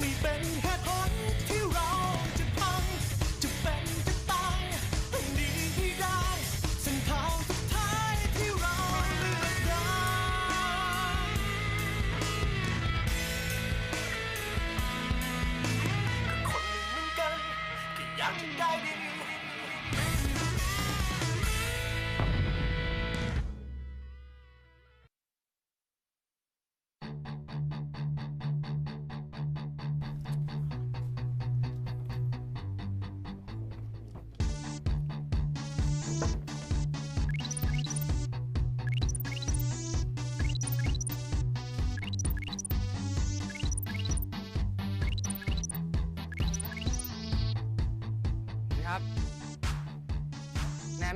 ไม่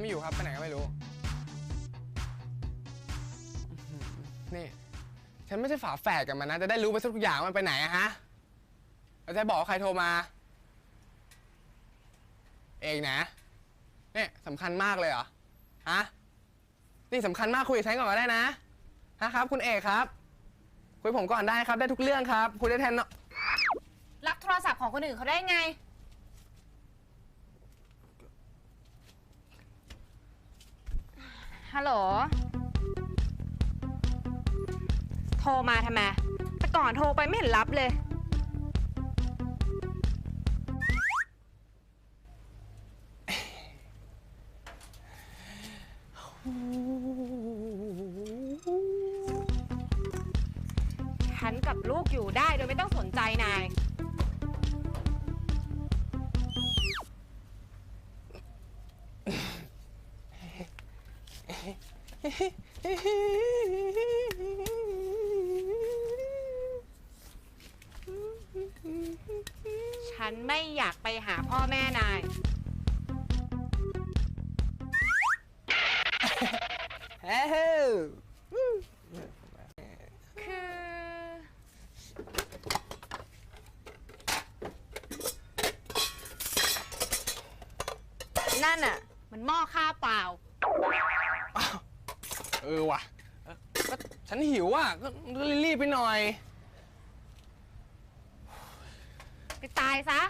ไม่อยู่ครับไปไหนก็ไม่รู้ นี่ ฉันไม่ใช่ฝาแฝดกับมันนะ จะได้รู้ไปทุกอย่างว่ามันไปไหนอะฮะแล้วจะบอกว่าใครโทรมา เองนะเนี่ยสำคัญมากเลยเหรอ ฮะ นี่สำคัญมากคุยกับฉันก่อนก็ได้นะฮะครับ คุณเอกครับ คุยผมก่อนได้ครับ ได้ทุกเรื่องครับ คุยได้แทนเนาะ รับโทรศัพท์ของคนอื่นเขาได้ไง ฮัลโหล โทรมาทำไม แต่ก่อนโทรไปไม่เห็นรับเลย ฉันไม่อยากไปหาพ่อแม่นาย เฮ้ยคือ นั่นน่ะ มันหม้อข้าวเปล่า เออว่ะเอ้อก็ฉันหิวอะก็รีบๆไปหน่อย ไปตายซะ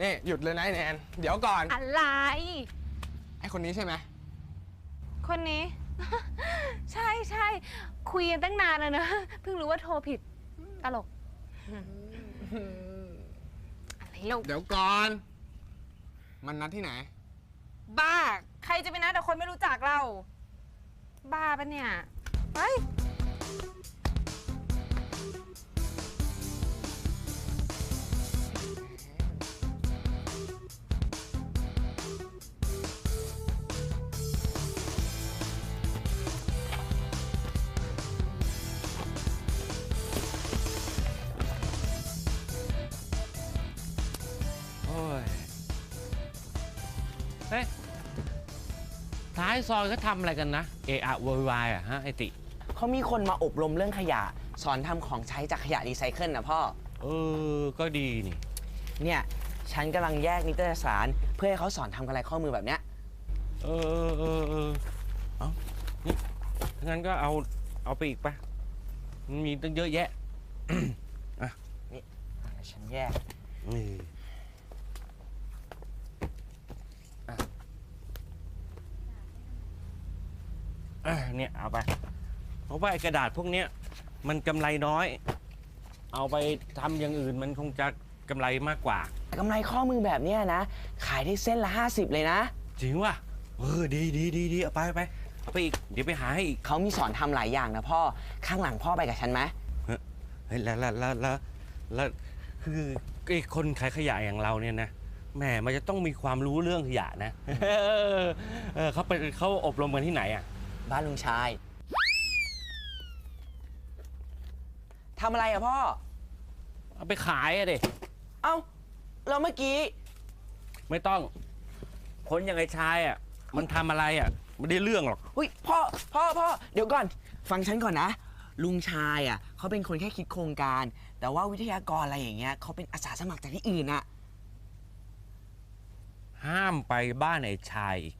นี่หยุดเลยนะไอ้แนน เดี๋ยวก่อน อะไร ไอคนนี้ใช่ไหม คนนี้ ใช่ใช่คุยกันตั้งนานแล้วนะเพิ่งรู้ว่าโทรผิดตลกอะไรลูกเดี๋ยวก่อน มันนัดที่ไหน บ้า ใครจะไปนัดแต่คนไม่รู้จักเรา บ้าปะเนี่ย เฮ้ย ซอยเขาทำอะไรกันนะเออะโวยวายอะฮะไอติ เขามีคนมาอบรมเรื่องขยะ สอนทำของใช้จากขยะรีไซเคิลนะพ่อ เออ ก็ดีนี่ เนี่ยฉันกำลังแยกนิตยสาร เพื่อให้เขาสอนทำกระไรข้อมือแบบเนี้ย เออเออเออเออเอานี่งั้นก็เอาเอาไปอีกปะมันมีตั้งเยอะแยะฉันแยก นี่ อะเนี่ยเอาไป เพราะว่าไอ้กระดาษพวกเนี้ยมันกำไรน้อย เอาไปทำอย่างอื่นมันคงจะกำไรมากกว่ากำไรข้อมือแบบเนี้ยนะ ขายได้เส้นละ 50 เลยนะ จริงว่ะเออดีดีดีดีเอาไปเอาไปเอาไปอีกเดี๋ยวไปหาให้อีกเขามีสอนทำหลายอย่างนะพ่อ ข้างหลังพ่อไปกับฉันไหมเฮ้ยแล้วแล้วแล้วแล้วแล้วคือไอ้คนขายขยะอย่างเราเนี่ยนะแหมมันจะต้องมีความรู้เรื่องขยะนะ เออเออเขาไปเขาอบรมกันที่ไหนอะ บ้านลุงชายทำอะไรอะพ่อ เอาไปขายอะดิเอ้าแล้วเมื่อกี้ ไม่ต้อง คนอย่างไอ้ชายอะมันทำอะไรอะไม่ได้เรื่องหรอก อุ้ยพ่อพ่อพ่อเดี๋ยวก่อน ฟังฉันก่อนนะ ลุงชายอะเขาเป็นคนแค่คิดโครงการ แต่ว่าวิทยากรอะไรอย่างเงี้ยเขาเป็นอาสาสมัครจากที่อื่นอะห้ามไปบ้านไอ้ชายอีก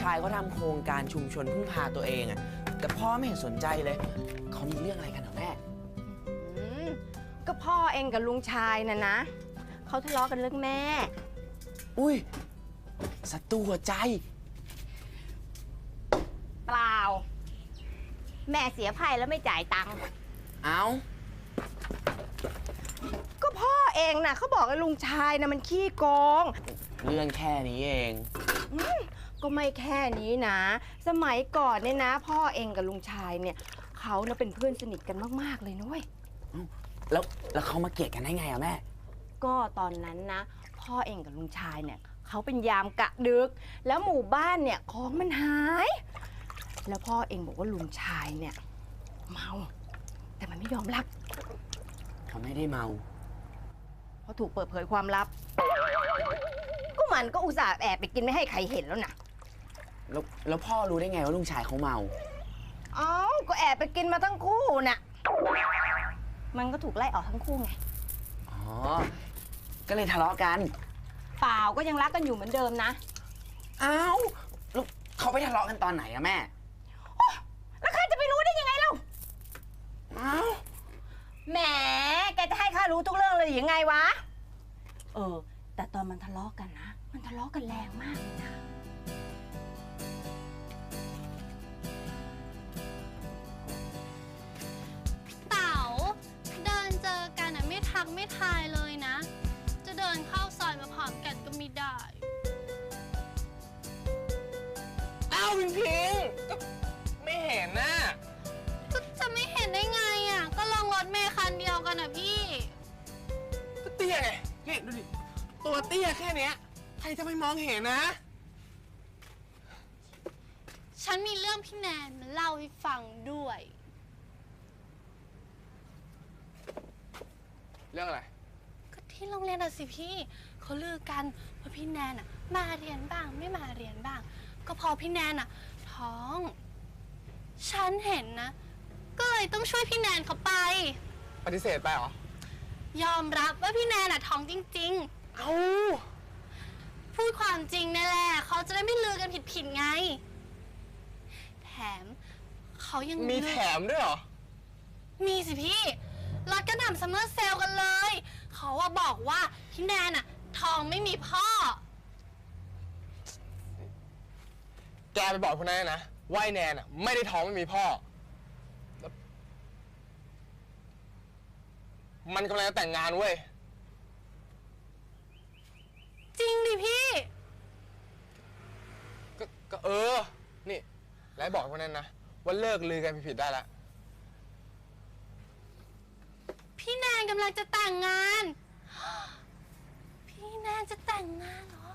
ชายเขาทำโครงการชุมชนพึ่งพาตัวเองอะแต่พ่อไม่เห็นสนใจเลยเขามีเรื่องอะไรกันเหรอแม่ อืมก็พ่อเองกับลุงชายน่ะนะ เขาทะเลาะกันเรื่องแม่ อุ้ยศัตรูหัวใจ เปล่า แม่เสียไพ่แล้วไม่จ่ายตังค์เอ้าก็พ่อเองน่ะเขาบอกไอ้ลุงชายน่ะมันขี้โกง เรื่องแค่นี้เอง ก็ไม่แค่นี้นะ สมัยก่อนเนี่ยนะ พ่อเองกับลุงชายเนี่ยเขาน่ะเป็นเพื่อนสนิทกันมาก ๆ เลยนุ้ย แล้วแล้วเขามาเกลียดกันได้ไงอะแม่ ก็ตอนนั้นนะ พ่อเองกับลุงชายเนี่ยเขาเป็นยามกะดึก แล้วหมู่บ้านเนี่ยของมันหาย แล้วพ่อเองบอกว่าลุงชายเนี่ย เมา แต่มันไม่ยอมรับเขาไม่ได้เมา เพราะถูกเปิดเผยความลับ ก็มันก็อุตส่าห์แอบไปกินไม่ให้ใครเห็นแล้วนะ แล้วแล้วพ่อรู้ได้ไงว่าลุงชายเขาเมา เอ้าก็แอบไปกินมาทั้งคู่น่ะ มันก็ถูกไล่ออกทั้งคู่ไง อ๋อ ก็เลยทะเลาะกัน เปล่าก็ยังรักกันอยู่เหมือนเดิมนะเอ้าแล้วเขาไปทะเลาะกันตอนไหนอะแม่ แล้วใครจะไปรู้ได้ยังไงเล่าเอ้าแหม แกจะให้ข้ารู้ทุกเรื่องเลยหรือยังไงวะ เออ แต่ตอนมันทะเลาะกันนะ มันทะเลาะกันแรงมากเลยนะ ไม่ทักไม่ทายเลยนะ จะเดินเข้าซอยมาพร้อมกันก็ไม่ได้ อ้าวพิงพิงก็ไม่เห็นน่ะก็จะไม่เห็นได้ไงอะ ก็ลองรถเมล์คันเดียวกันอะพี่ ก็เตี้ยไงนี่ดูดิ ตัวเตี้ยแค่เนี้ย ใครจะไปมองเห็นนะ ฉันมีเรื่องพี่แนนมาเล่าให้ฟังด้วย เรื่องอะไร ก็ที่โรงเรียนอะสิพี่เขาลือกันว่าพี่แนนอะมาเรียนบ้างไม่มาเรียนบ้าง ก็เพอพี่แนนอะท้อง ฉันเห็นนะ ก็เลยต้องช่วยพี่แนนเขาไป ปฏิเสธไปเหรอ ยอมรับว่าพี่แนนอะท้องจริงเอ้าๆพูดความจริงนั่นแหละเขาจะได้ไม่ลือกันผิดๆไง แถมเขายังมีลือ แถมด้วยเหรอ มีสิพี่ รถกระหน่ำซัมเมอร์เซลกันเลย เขาว่าบอกว่าพี่แนนอะทองไม่มีพ่อ แกไปบอกคนนั้นนะว่าไอ้แนนอะไม่ได้ท้องไม่มีพ่อแล้วมันกำลังจะแต่งงานเว้ย จริงดิพี่ ก็ก็เออ นี่ แล้วบอกคนนั้นนะ ว่าเลิกลือกันผิดๆได้แล้ว พี่แนนกำลังจะแต่งงาน พี่แนนจะแต่งงานเหรอ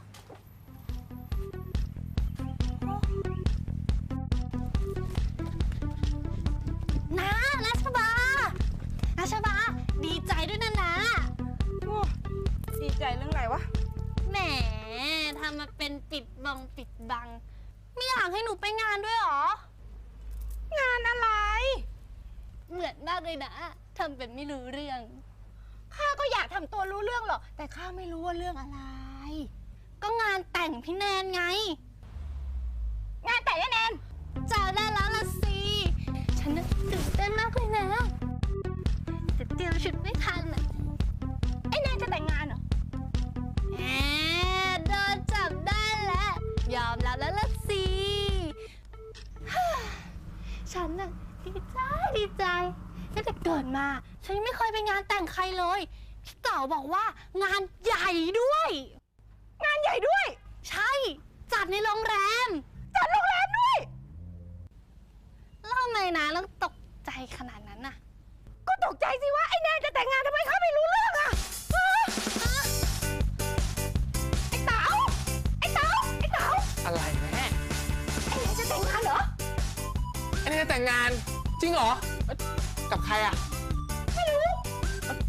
นะนะชบานะชบา ดีใจด้วยนะนะดีใจเรื่องอะไรวะ แหมทำมาเป็นปิดบังปิดบัง ไม่อยากให้หนูไปงานด้วยเหรอ งานอะไร เหมือนมากเลยนะ ทำเป็นไม่รู้เรื่อง ข้าก็อยากทำตัวรู้เรื่องหรอก แต่ข้าไม่รู้ว่าเรื่องอะไร ก็งานแต่งพี่แนนไง งานแต่งแนนจะได้แล้วละสิ ฉันน่ะตื่นเต้นมากเลยนะแต่เตรียมชุดไม่ทันอะไอ้แนนจะแต่งงานเหรอแหมโดนจับได้แล้ว ยอมรับแล้วละสิฮ่าฉันน่ะดีใจดีใจ ตั้งแต่เกิดมา ฉันยังไม่เคยไปงานแต่งใครเลย พี่เต๋าบอกว่างานใหญ่ด้วย งานใหญ่ด้วย ใช่ จัดในโรงแรม จัดโรงแรมด้วย แล้วทำไมนะต้องตกใจขนาดนั้นน่ะ ก็ตกใจสิว่าไอ้แนนจะแต่งงานทำไมข้าไม่รู้เรื่องอะฮะไอ้เต๋าไอ้เต๋าไอ้เต๋าอะไรแม่ไอ้แนนจะแต่งงานเหรอ ไอ้แนนจะแต่งงานจริงเหรอเอ้ย กับใครอะ ไม่รู้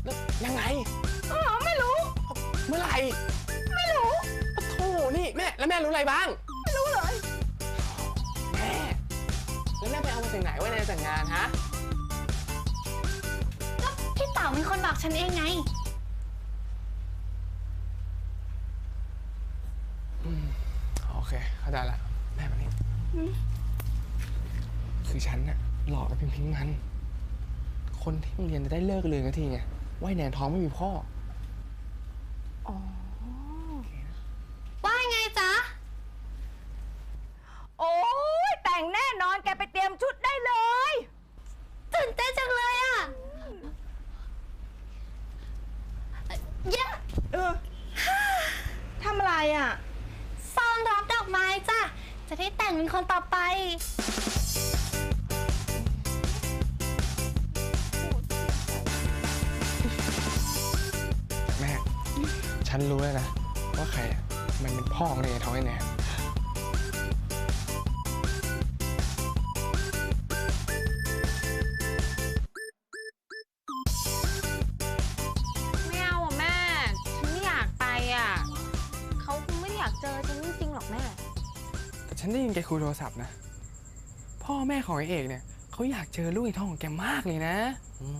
แล้วยังไงอ๋อไม่รู้ เมื่อไหร่ ไม่รู้โธ่นี่แม่แล้วแม่รู้อะไรบ้าง ไม่รู้เลย แม่ แล้วแม่ไปเอามาจากไหนว่าแนนจะแต่งงานฮะก็พี่เต๋าเป็นคนบอกฉันเองไงโอเค เข้าใจละแม่มานี่คือฉันน่ะหลอกไอ้พิงพิงมัน คนที่โรงเรียนจะได้เลิกเรียนกันทีไงว่าไอ้แนนท้องไม่มีพ่อว่าไงจ๊ะ โอ้ยแต่งแน่นอนแกไปเตรียมชุดได้เลย ตื่นเต้นจังเลยอะเย้เออทำอะไรอะ ซ้อนรับดอกไม้จ้ะ จะได้แต่งเป็นคนต่อไป ฉันรู้แล้วนะ ว่าใครอะมันเป็นพ่อของเนยท้องไอ้แนนไม่เอาอะแม่ ฉันไม่อยากไปอะ เขาคงไม่ได้อยากเจอฉันจริงๆหรอกแม่ แต่ฉันได้ยินแกคุยโทรศัพท์นะ พ่อแม่ของไอ้เอกเนี่ยเขาอยากเจอลูกในท้องของแกมากเลยนะนี่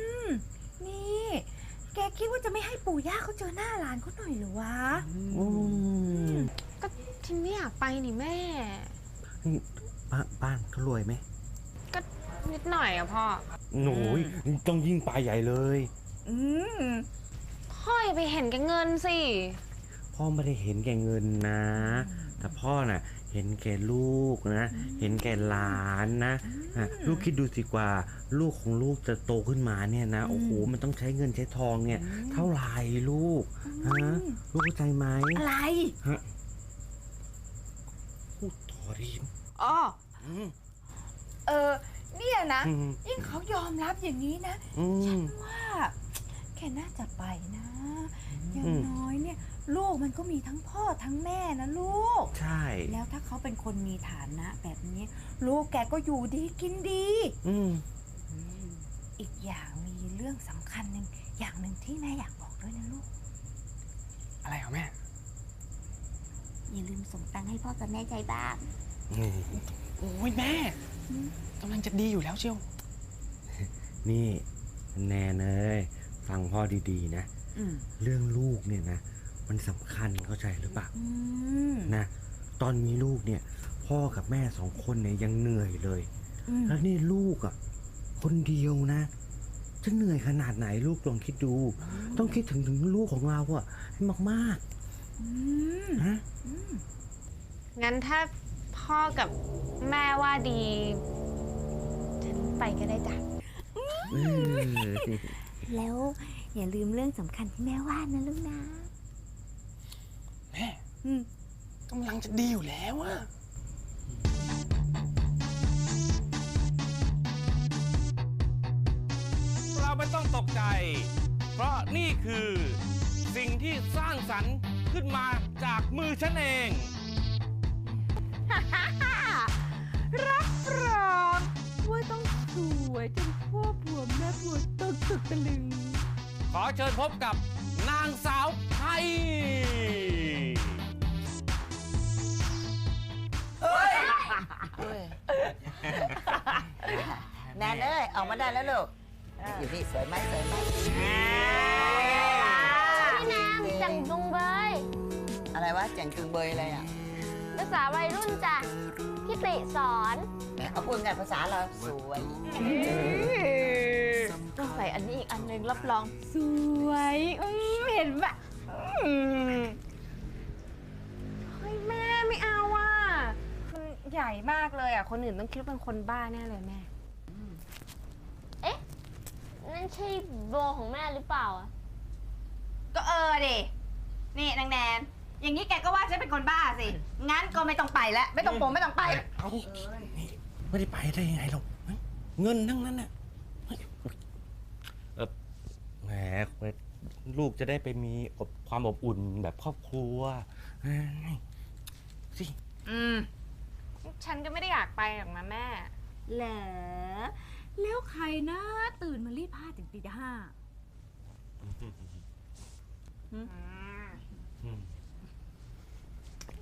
แก คิดว่าจะไม่ให้ปู่ย่าเขาเจอหน้าหลานเขาหน่อยเหรือวะก็ฉันไม่อยากไปนี่แม่บ้านบ้านเขารวยไหมก็นิดหน่อยอะพ่อ หนูยต้องยิ่งไปใหญ่เลย อืมพ่ออย่าไปเห็นแกเงินสิ พ่อไม่ได้เห็นแก่เงินนะ แต่พ่อน่ะ เห็นแก่ลูกนะ เห็นแก่หลานนะอะลูกคิดดูสิกว่า ลูกของลูกจะโตขึ้นมาเนี่ยนะโอ้โหมันต้องใช้เงินใช้ทองเนี่ย เท่าไหร่ลูกฮะลูกเข้าใจไหมอะไรพูดต่อรีมอ๋ออืมเออเนี่ยนะอืมยิ่งเขายอมรับอย่างนี้นะอืมว่าแกน่าจะไปนะอย่าอืงมน้อยเนี่ย ลูกมันก็มีทั้งพ่อทั้งแม่นะลูก ใช่ แล้วถ้าเขาเป็นคนมีฐานะแบบนี้ ลูกแกก็อยู่ดีกินดี อืมอีกอย่างมีเรื่องสำคัญหนึ่งอย่างหนึ่งที่แม่อยากบอกด้วยนะลูก อะไรเหรอแม่ อย่าลืมส่งตังค์ให้พ่อกับแม่ใจบ้างนี่โอ้ยแม่กำลังจะดีอยู่แล้วเชียว นี่แนนเอ้ยฟังพ่อดีๆนะอืมเรื่องลูกเนี่ยนะ มันสำคัญเข้าใจหรือเปล่า อืมนะ ตอนมีลูกเนี่ย พ่อกับแม่สองคนเนี่ยยังเหนื่อยเลย อืมแล้วนี่ลูกอะ คนเดียวนะ จะเหนื่อยขนาดไหนลูกลองคิดดู ต้องคิดถึงถึงลูกของเราอะให้มากอืม ๆนะ งั้นถ้าพ่อกับแม่ว่าดี ฉันไปก็ได้จ้ะเออแล้วอย่าลืมเรื่องสำคัญที่แม่ว่านะลูกนะแม่อืม กำลังจะดีอยู่แล้วอะเราไม่ต้องตกใจ เพราะนี่คือสิ่งที่สร้างสรรค์ขึ้นมาจากมือฉันเอง รับรองว่าต้องสวยจนพ่อผัวแม่ผัวตึกตึกตะลึง ขอเชิญพบกับนางสาวไทย แนนเอ้ยออกมาได้แล้วลูก อยู่นี่สวยไหมสวยไหมพี่น้ำจังจุงเบย อะไรวะแจ่งจุงเบยอะไรอะ ภาษาวัยรุ่นจ้ะพี่ติสอนไหนเอาพูดไงภาษาเราสวยต้องใส่อันนี้อีกอันหนึ่งรับรองสวยอืมเห็นปะ ใหญ่มากเลยอะ คนอื่นต้องคิดว่าเป็นคนบ้าแน่เลยแม่นั่นใช่โบของแม่หรือเปล่าอะก็เออดิ นี่นางแนน อย่างนี้แกก็ว่าฉันเป็นคนบ้าสิ งั้นก็ไม่ต้องไปแล้วไม่ต้องโปงไม่ต้องไป เอานี่ไม่ได้ไปได้ยังไงหรอกเฮ้ยเงินทั้งนั้นน่ะเฮ้ยเออแหมลูกจะได้ไปมีอบความอบอุ่นแบบครอบครัวเฮ้ยสิ อืม ฉันก็ไม่ได้อยากไปหรอกนะแม่เหรอแล้วใครนะตื่นมารีดผ้าถึงตีห้า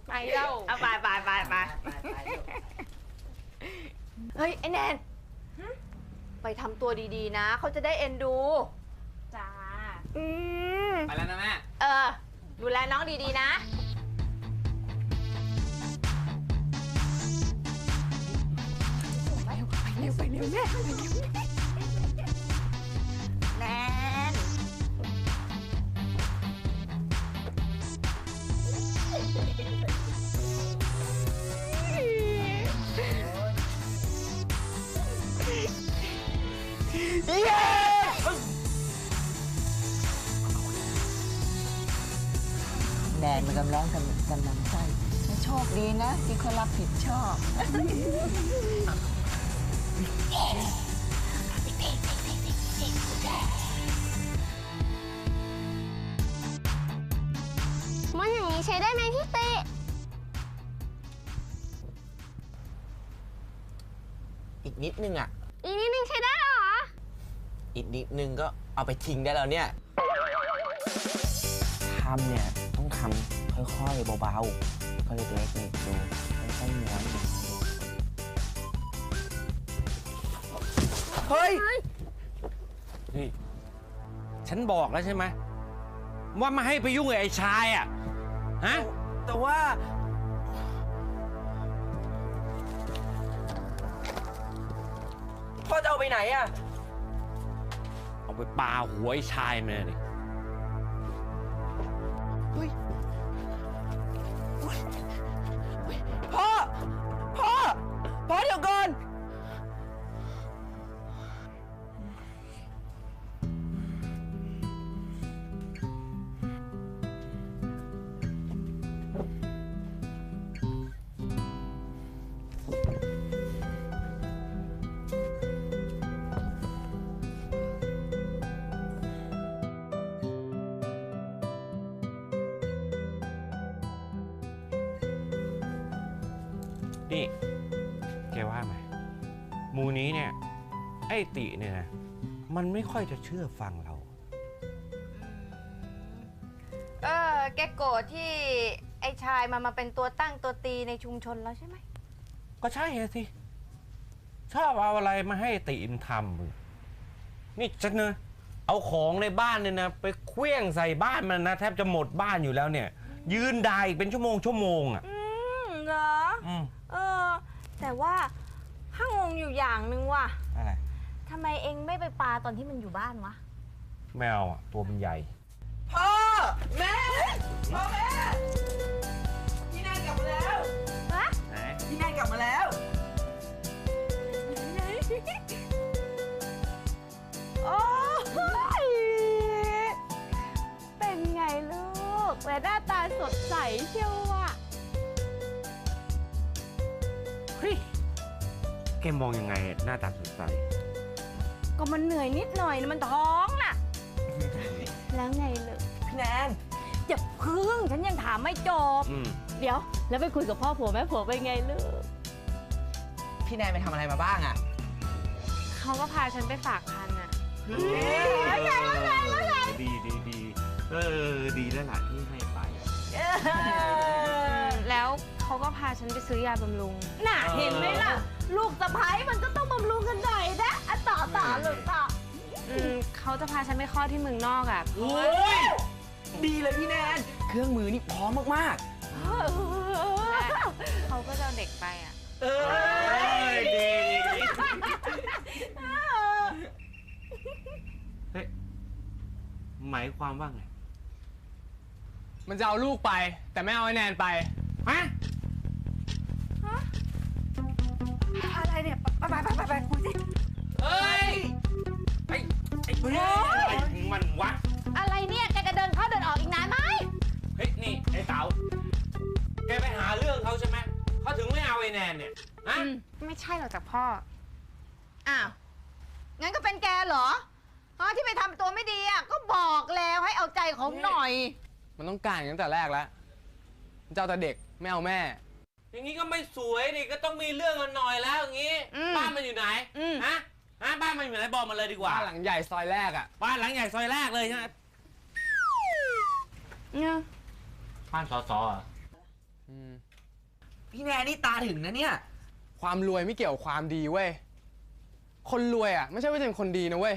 ไปเล่าเอาไปไปไปไปเฮ้ย ไอ้แนนไปทำตัวดีๆนะ เขาจะได้เอ็นดู จ้า อืม ไปแล้วนะแม่ เออ ดูแลน้องดีๆนะ เร็วแม่แนนแนนมันกำลังกำกำลังใจโชคดีนะที่เขารับผิดชอบ มันอย่างนี้ใช้ได้ไหมพี่ติ อีกนิดนึงอะ อีกนิดนึงใช้ได้เหรอ อีกนิดนึงก็เอาไปทิ้งได้แล้วเนี่ยทำเนี่ย ต้องทำค่อยๆเบาๆก็เล็กๆนี่ดู เฮ้ย นี่ ฉันบอกแล้วใช่ไหมว่าไม่ให้ไปยุ่งกับไอ้ชายอะ ฮะ แต่ว่า พ่อจะเอาไปไหนอะ เอาไปปาหัวไอ้ชายมันเลย นี่แกว่าไหมหมูนี้เนี่ย ไอ้ติเนี่ยนะมันไม่ค่อยจะเชื่อฟังเรา เออ แกโกรธที่ไอ้ชายมามาเป็นตัวตั้งตัวตีในชุมชนแล้วใช่ไหม ก็ใช่อะสิ ชอบเอาอะไรมาให้ติมนทำมึงนี่ฉันเนอะเอาของในบ้านเนี่ยนะ ไปเคลี้ยงใส่บ้านมันนะ แทบจะหมดบ้านอยู่แล้วเนี่ย ยืนด่าอีกเป็นชั่วโมงชั่วโมงอะ อืมเหรอ อืม เออ แต่ว่าข้างงอยู่อย่างหนึ่งว่ะอะไรทำไมเองไม่ไปปลาตอนที่มันอยู่บ้านวะ แมวอะ ตัวมันใหญ่ พ่อ แม่พ่อแม่พี่แนนกลับมาแล้วพี่แนนกลับมาแล้วโอ้ยเป็นไงลูกแหวนหน้าตาสดใสเชียวอะ แกมองยังไงหน้าตาสดใส ก็มันเหนื่อยนิดหน่อยนะมันท้องน่ะ แล้วไงลูกพี่แนนอย่าพึ่งฉันยังถามไม่จบ อืมเดี๋ยว แล้วไปคุยกับพ่อผัวแม่ผัวเป็นไงลูกพี่แนนไปทำอะไรมาบ้างอะเขาก็พาฉันไปฝากคันอะดีดีดีเออ ดีแล้วล่ะที่ให้ไป แล้วเขาก็พาฉันไปซื้อยาบำรุงน่ะเห็นไหมล่ะ ลูกสะพ้ายมันก็ต้องบำรุงกันหน่อยนะอะต่อต่อลูกต่ออืมเขาจะพาฉันไปคลอดที่เมืองนอกอะโอ้ยดีเลยพี่แนน เครื่องมือนี่พร้อมมากและเขาก็จะเอาเด็กไปอะๆเอเอ้ยดีดีเฮ้ยหมายความว่าไง มันจะเอาลูกไป แต่ไม่เอาไอ้แนนไป ฮะ อะไรเนี่ยไปไปไปไปคุยสิเอ้ยไอ้ไอ้เฮ้ยอะไรของมันวะอะไรเนี่ยแกจะเดินเข้าเดินออกอีกนานไหมเฮ้ยนี่ไอ้เต๋าแกไปหาเรื่องเขาใช่ไหมเขาถึงไม่เอาไอ้แนนเนี่ยฮะไม่ใช่หรอกจากพ่ออ้าวงั้นก็เป็นแกเหรออ๋อที่ไปทำตัวไม่ดีอะก็บอกแล้วให้เอาใจเขาหน่อย มันต้องการอย่างนั้นแต่แรกแล้วมันจะเอาแต่เด็กไม่เอาแม่ อย่างนี้ก็ไม่สวยนี่ก็ต้องมีเรื่องกันหน่อยแล้วอย่างนี้อืมบ้านมันอยู่ไหนอืม ฮะฮะบ้านมันอยู่ไหนบอกมาเลยดีกว่า บ้านหลังใหญ่ซอยแรกอะบ้านหลังใหญ่ซอยแรกเลยใช่ไหมเนี่ยบ้านสอสอเหรออืมพี่แนนนี่ตาถึงนะเนี่ย ความรวยไม่เกี่ยวกับความดีเว้ย คนรวยอะ ไม่ใช่ว่าจะเป็นคนดีนะเว้ย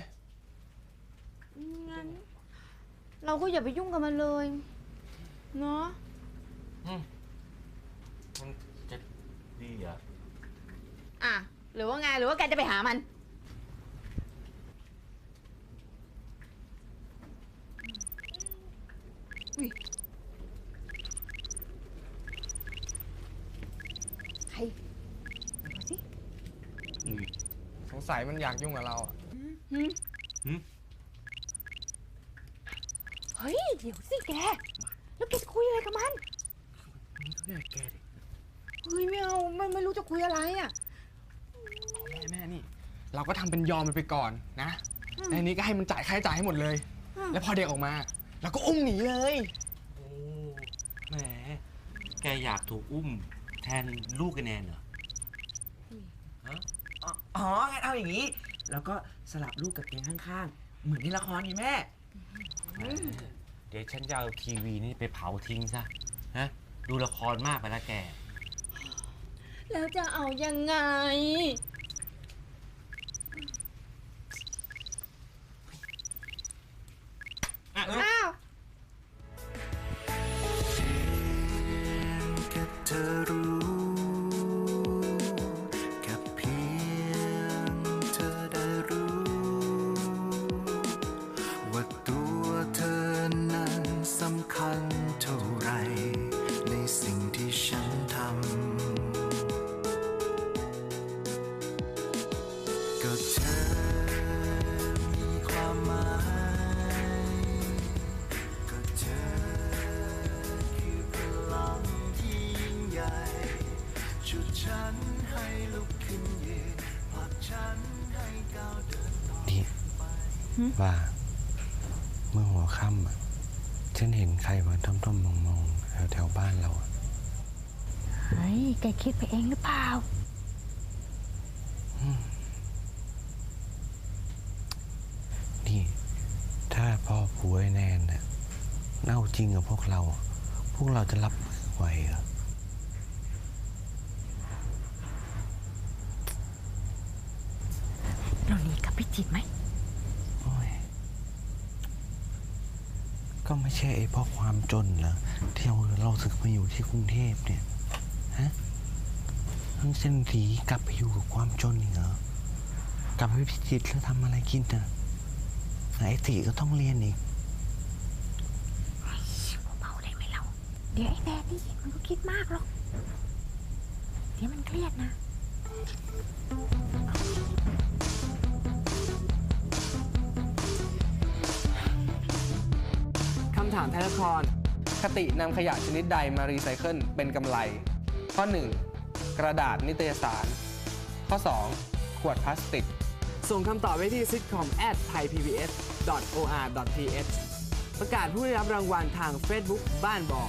งั้น เราก็อย่าไปยุ่งกับมันเลย เนาะมั นจะดีเหรออะ หรือว่าไง หรือว่าแกจะไปหามัน อุ๊ยใครดูสิสงสัยมันอยากยุ่งกับเราอะเฮ้ย เดี๋ยวสิแก แล้วแกจะคุยอะไรกับมันเนี่ยแกดิ เฮ้ยไม่เอาไม่ไม่รู้จะคุยอะไรอะ แม่แม่นี่ เราก็ทำเป็นยอมมันไปก่อนนะในนี้ก็ให้มันจ่ายค่าใช้จ่ายให้หมดเลย แล้วพอเด็กออกมาเราก็อุ้มหนีเลยโอ้แหม แกอยากถูกอุ้มแทนลูกไอ้แนนเหรออ๋ออ๋องั้นเอาอย่างนี้ แล้วก็สลับลูกกับเตียงข้างๆ เหมือนในละครไงแม่ เดี๋ยวฉันจะเอาทีวีนี่ไปเผาทิ้งซะ ฮะ ดูละครมากไปแล้วแก แล้วจะเอายังไงอ้าว แค่เธอรู้ ฮ้ย แกคิดไปเองหรือเปล่า นี่ ถ้าพ่อผัวไอ้แนนน่ะเน่าจริงกับพวกเรา พวกเราจะรับไหวเหรอเราหนีกลับพิจิตรไหม โอ้ยก็ไม่ใช่ไอ้เพราะความจนเหรอที่เราเราสึกมาอยู่ที่กรุงเทพเนี่ย ฮะทั้งเส้นสีกลับไปอยู่กับความจนอีกเหรอกลับไปพิจิตรแล้วทำอะไรกินน่ะไอ้ตีก็ต้องเรียนอีกเบาๆได้ไหมเรา เดี๋ยวไอ้แนนนี่มันก็คิดมากหรอก เดี๋ยวมันเครียดนะคำถามไทยละครคตินำขยะชนิดใดมารีไซเคิลเป็นกำไร ข้อ 1 กระดาษนิตยสาร ข้อ 2 ขวดพลาสติก ส่งคำตอบไว้ที่ sitcom at thaipbs or th ประกาศผู้ได้รับรางวัลทาง Facebook บ้านบอ